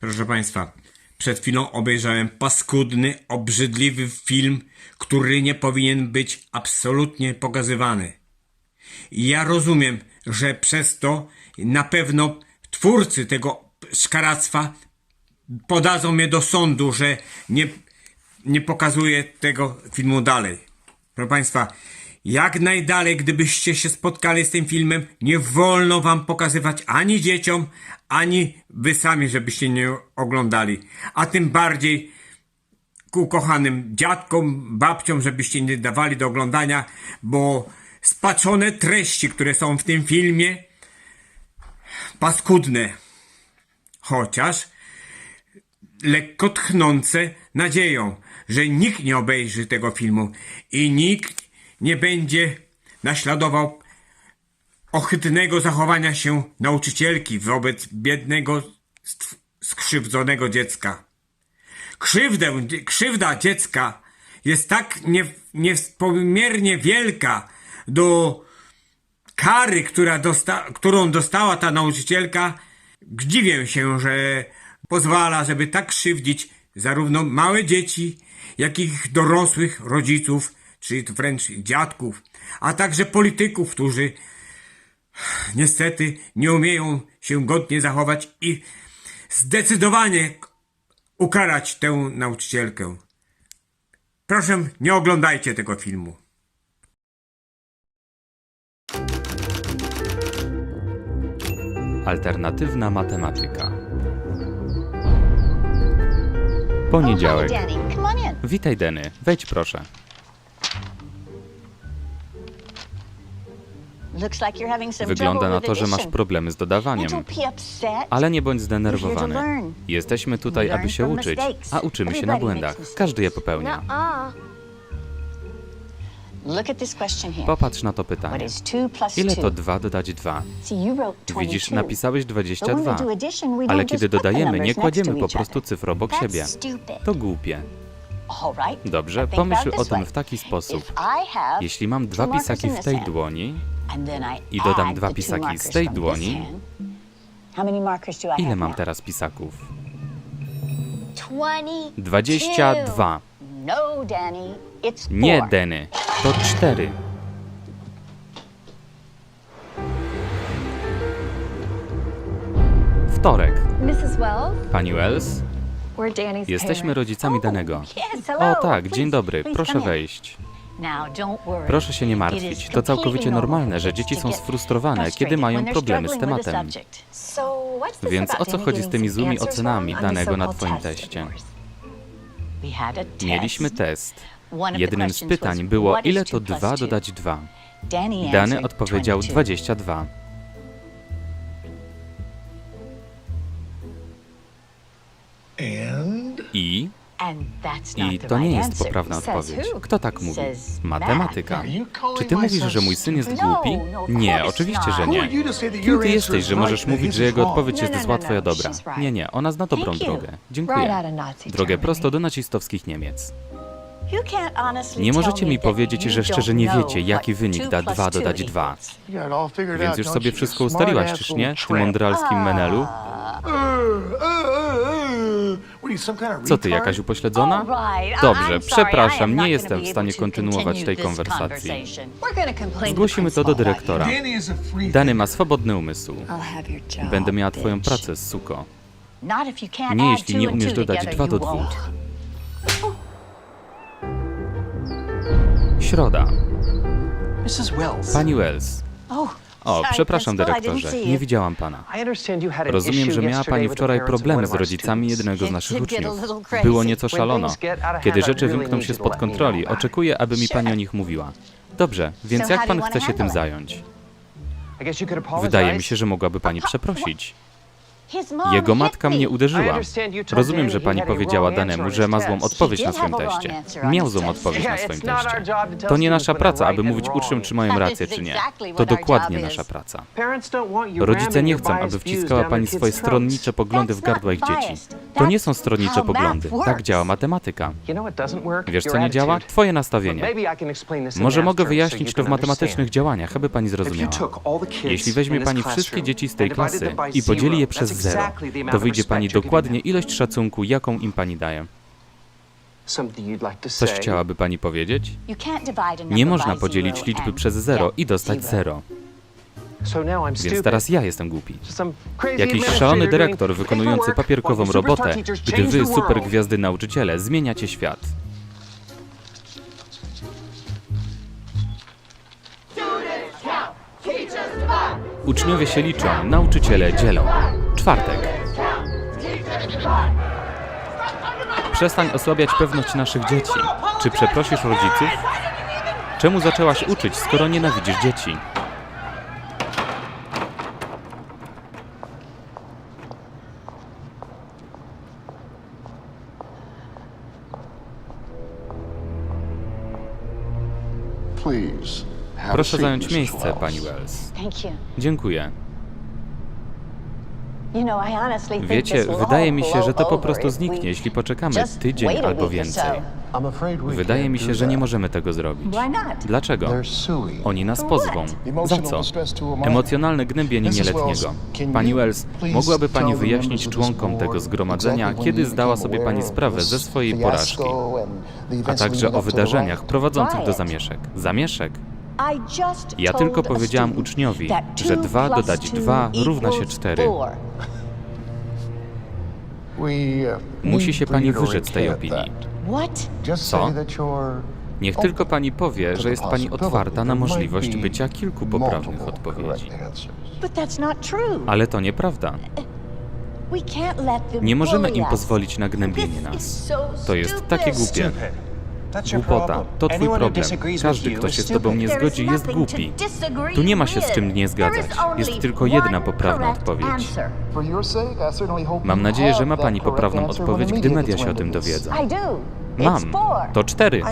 Proszę Państwa, przed chwilą obejrzałem paskudny, obrzydliwy film, który nie powinien być absolutnie pokazywany. I ja rozumiem, że przez to na pewno twórcy tego szkaractwa podadzą mnie do sądu, że nie, nie pokazuję tego filmu dalej. Proszę Państwa, jak najdalej, gdybyście się spotkali z tym filmem, nie wolno Wam pokazywać ani dzieciom, ani Wy sami, żebyście nie oglądali. A tym bardziej ku ukochanym dziadkom, babciom, żebyście nie dawali do oglądania, bo spaczone treści, które są w tym filmie, paskudne. Chociaż lekko tchnące nadzieją, że nikt nie obejrzy tego filmu i nikt nie będzie naśladował ohydnego zachowania się nauczycielki wobec biednego, skrzywdzonego dziecka. Krzywdę, krzywda dziecka jest tak nie, niewspomiernie wielka do kary, która dosta, którą dostała ta nauczycielka, dziwię się, że pozwala, żeby tak krzywdzić zarówno małe dzieci, jak i ich dorosłych rodziców, czy wręcz dziadków, a także polityków, którzy niestety nie umieją się godnie zachować i zdecydowanie ukarać tę nauczycielkę. Proszę, nie oglądajcie tego filmu. Alternatywna matematyka. Poniedziałek. Witaj, Denny. Wejdź proszę. Wygląda na to, że masz problemy z dodawaniem. Ale nie bądź zdenerwowany. Jesteśmy tutaj, aby się uczyć, a uczymy się na błędach. Każdy je popełnia. Popatrz na to pytanie. is 2 plus Ile 2? to 2 dodać 2? See, you wrote 22. Widzisz, napisałeś But when we 22. do addition, we Ale kiedy dodajemy, nie kładziemy po prostu cyfr obok siebie. To głupie. Dobrze, pomyśl o tym w taki sposób. Jeśli mam dwa pisaki w tej dłoni, I dodam dwa pisaki z tej dłoni, ile mam teraz pisaków? 22. 22. No. Nie, Denny. To 4. Wtorek. Pani Wells? Jesteśmy rodzicami Danego. Yes, hello. O tak, dzień dobry, proszę wejść. Proszę się nie martwić, to całkowicie normalne, że dzieci są sfrustrowane, kiedy mają problemy z tematem. Więc o co chodzi z tymi złymi ocenami danego na twoim teście? Mieliśmy test. Jednym z pytań było, ile to plus 2 two? dodać 2. Danny Dany odpowiedział 22. 22. And I? I to nie jest poprawna odpowiedź. Kto tak mówi? Matematyka. Czy ty mówisz, że mój syn jest głupi? No, no, Nie, oczywiście, że nie. Kim ty jesteś, że możesz mówić, że jego odpowiedź No, jest zła, twoja no, dobra? Nie, nie, ona zna dobrą drogę. Dziękuję. Drogę prosto do nazistowskich Niemiec. Nie możecie mi powiedzieć, że szczerze nie wiecie, jaki wynik da plus 2 two dodać 2. equals. You got it all figured Więc już sobie wszystko ustaliłaś, czyż nie? Ty mądralskim menelu? Co ty, jakaś upośledzona? Dobrze, przepraszam, nie jestem w stanie kontynuować tej konwersacji. Zgłosimy to do dyrektora. Dany ma swobodny umysł. Będę miała twoją pracę, suko. Nie, jeśli nie umiesz dodać 2 do you 2. won't. Środa. Pani Wells. O, przepraszam, dyrektorze. Nie widziałam pana. Rozumiem, że miała pani wczoraj problemy z rodzicami jednego z naszych uczniów. Było nieco szalono. Kiedy rzeczy wymkną się spod kontroli, oczekuję, aby mi pani o nich mówiła. Dobrze, więc jak pan chce się tym zająć? Wydaje mi się, że mogłaby pani przeprosić. Jego matka mnie uderzyła. Rozumiem, że pani powiedziała Danemu, że ma złą odpowiedź na swoim teście. Miał złą odpowiedź na swoim teście. to nie nasza praca, aby mówić uczniom, czy mają rację, czy nie. To dokładnie nasza praca. Rodzice nie chcą, aby wciskała pani swoje stronnicze poglądy w gardła ich dzieci. To nie są stronnicze poglądy. Tak działa matematyka. Wiesz, co nie działa? Twoje nastawienie. Może mogę wyjaśnić to w matematycznych działaniach, aby pani zrozumiała. Jeśli weźmie pani wszystkie dzieci z tej klasy i podzieli je przez zero, wyjdzie pani dokładnie ilość szacunku, jaką im pani daje. Coś chciałaby pani powiedzieć? Nie można podzielić liczby przez zero i dostać zero, więc teraz ja jestem głupi. Jakiś szalony dyrektor wykonujący papierkową robotę, gdy wy, supergwiazdy nauczyciele, zmieniacie świat. Uczniowie się liczą, nauczyciele dzielą. Czwartek. Przestań osłabiać pewność naszych dzieci. Czy przeprosisz rodziców? Czemu zaczęłaś uczyć, skoro nienawidzisz dzieci? Proszę zająć miejsce, pani Wells. Dziękuję. Wiecie, wydaje mi się, że to po prostu zniknie, jeśli poczekamy tydzień albo więcej. Wydaje mi się, że nie możemy tego zrobić. Dlaczego? Oni nas pozwą. Za co? Emocjonalne gnębienie nieletniego. Pani Wells, mogłaby pani wyjaśnić członkom tego zgromadzenia, kiedy zdała sobie pani sprawę ze swojej porażki, a także o wydarzeniach prowadzących do zamieszek. Zamieszek? Ja tylko powiedziałam uczniowi, że two dwa plus dodać two dwa równa się equals cztery. four. We, uh, Musi się pani wyrzec tej opinii. Co? Niech tylko pani powie, że jest pani otwarta na możliwość bycia kilku poprawnych odpowiedzi. Ale to nieprawda. Nie możemy im pozwolić na gnębienie nas. To jest takie głupie. Głupota. To twój problem. Każdy, kto się z tobą nie zgodzi, jest głupi. Tu nie ma się z czym nie zgadzać. Jest tylko jedna poprawna odpowiedź. Mam nadzieję, że ma pani poprawną odpowiedź, gdy media się o tym dowiedzą. Mam. To cztery.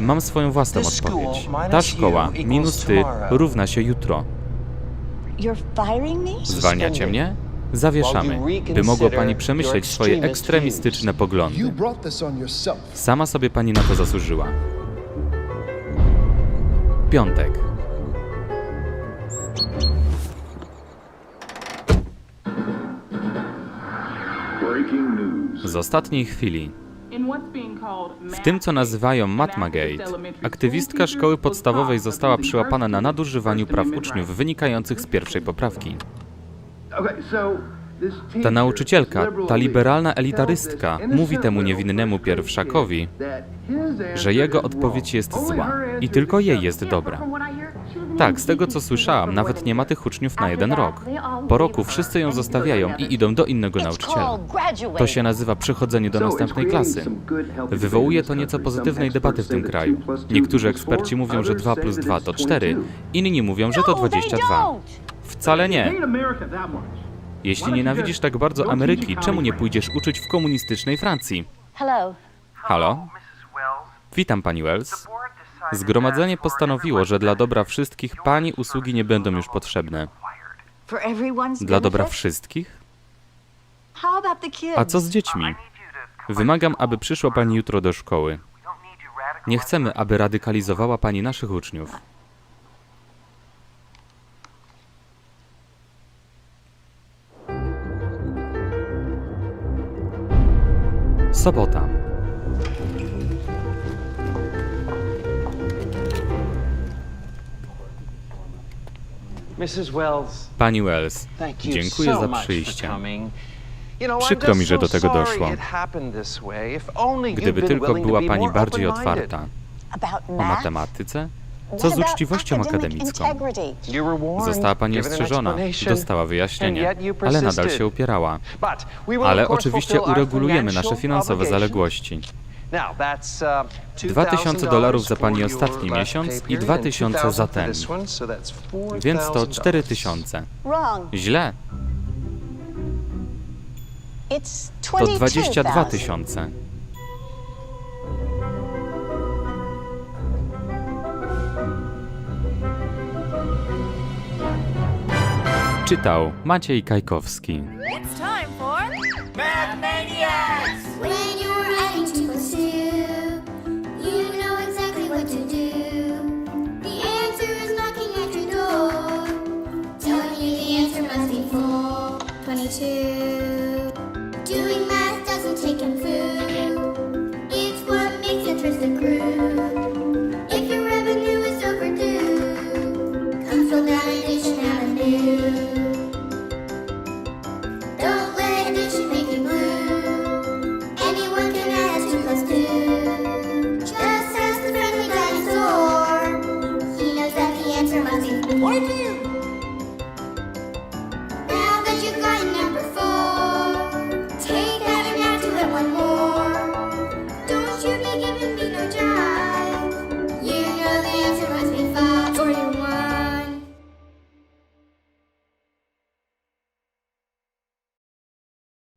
Mam swoją własną odpowiedź. Ta szkoła minus ty równa się jutro. Zwalniacie mnie? Zawieszamy, by mogła pani przemyśleć swoje ekstremistyczne poglądy. Sama sobie pani na to zasłużyła. Piątek. Z ostatniej chwili. W tym, co nazywają Matmagate, aktywistka szkoły podstawowej została przyłapana na nadużywaniu praw uczniów wynikających z pierwszej poprawki. Ta nauczycielka, ta liberalna elitarystka, mówi temu niewinnemu pierwszakowi, że jego odpowiedź jest zła i tylko jej jest dobra. Tak, z tego co słyszałam, nawet nie ma tych uczniów na jeden rok. Po roku wszyscy ją zostawiają i idą do innego nauczyciela. To się nazywa przechodzenie do następnej klasy. Wywołuje to nieco pozytywnej debaty w tym kraju. Niektórzy eksperci mówią, że 2 plus 2 to 4, inni mówią, że to No, they 22. Wcale nie. Jeśli nienawidzisz tak bardzo Ameryki, czemu nie pójdziesz uczyć w komunistycznej Francji? Hello. Halo? Witam pani Wells. Zgromadzenie postanowiło, że dla dobra wszystkich pani usługi nie będą już potrzebne. For everyone's Dla dobra benefit? wszystkich? How about the kids? A co z dziećmi? Wymagam, aby przyszła pani jutro do szkoły. Nie chcemy, aby radykalizowała pani naszych uczniów. Sobota. Pani Wells, thank you dziękuję za przyjście. Przykro mi, że do tego doszło. Gdyby tylko była pani bardziej otwarta o matematyce, co z uczciwością akademicką? Została pani ostrzeżona, dostała wyjaśnienie, ale nadal się upierała. Ale oczywiście uregulujemy nasze finansowe zaległości. Now, that's, uh, 2000 dolarów za pani ostatni miesiąc i pay period 2000 and za 2000 ten. Więc to $4,000. 4000. Wrong. Źle, to 22 22 tysiące. Czytał Maciej Kajkowski. It's time for